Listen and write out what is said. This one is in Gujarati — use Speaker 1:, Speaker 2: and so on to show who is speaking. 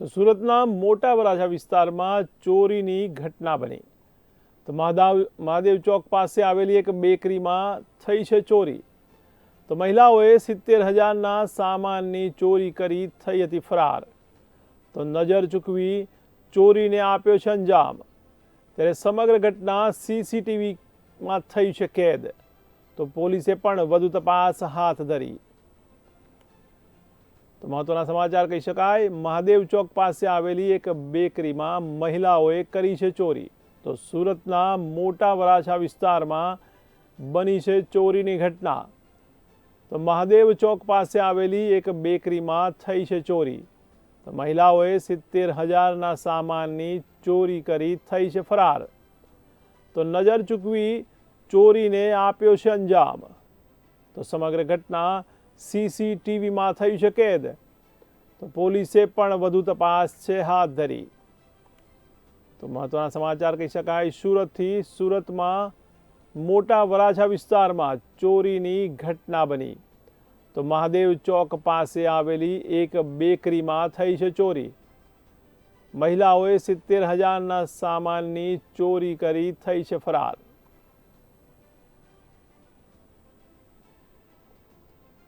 Speaker 1: તો સુરતના મોટા વરાછા વિસ્તારમાં ચોરીની ઘટના બની. તો મહાદાવ, મહાદેવ ચોક પાસે આવેલી એક બેકરીમાં થઈ છે ચોરી. તો મહિલાઓએ સિત્તેર હજારના સામાનની ચોરી કરી થઈ હતી ફરાર. તો નજર ચૂકવી ચોરીને આપ્યો છે અંજામ. ત્યારે સમગ્ર ઘટના સીસીટીવીમાં થઈ છે કેદ. તો પોલીસે પણ વધુ તપાસ હાથ ધરી. તો મહત્વના સમાચાર કહી શકાય, મહાદેવ ચોક પાસે આવેલી એક બેકરીમાં મહિલાઓએ કરી છે ચોરી. તો સુરતના મોટા વરાછા વિસ્તારમાં બની છે ચોરીની ઘટના. તો મહાદેવ ચોક પાસે આવેલી એક બેકરીમાં થઈ છે ચોરી. તો મહિલાઓએ સિત્તેર હજારના સામાનની ચોરી કરી થઈ છે ફરાર. તો નજર ચૂકવી ચોરીને આપ્યો છે અંજામ. તો સમગ્ર ઘટના સીસીટીવીમાં થયું છે. કેદ તો પોલીસે પણ વધુ તપાસ છે હાથ ધરી. તો મહત્વના સમાચાર કહી શકાય, સુરતથી સુરતમાં મોટા વરાછા વિસ્તારમાં ચોરીની ઘટના બની. તો મહાદેવ ચોક પાસે આવેલી એક બેકરીમાં થઈ છે ચોરી. મહિલાઓએ સિત્તેર હજારના સામાનની ચોરી કરી થઈ છે ફરાર.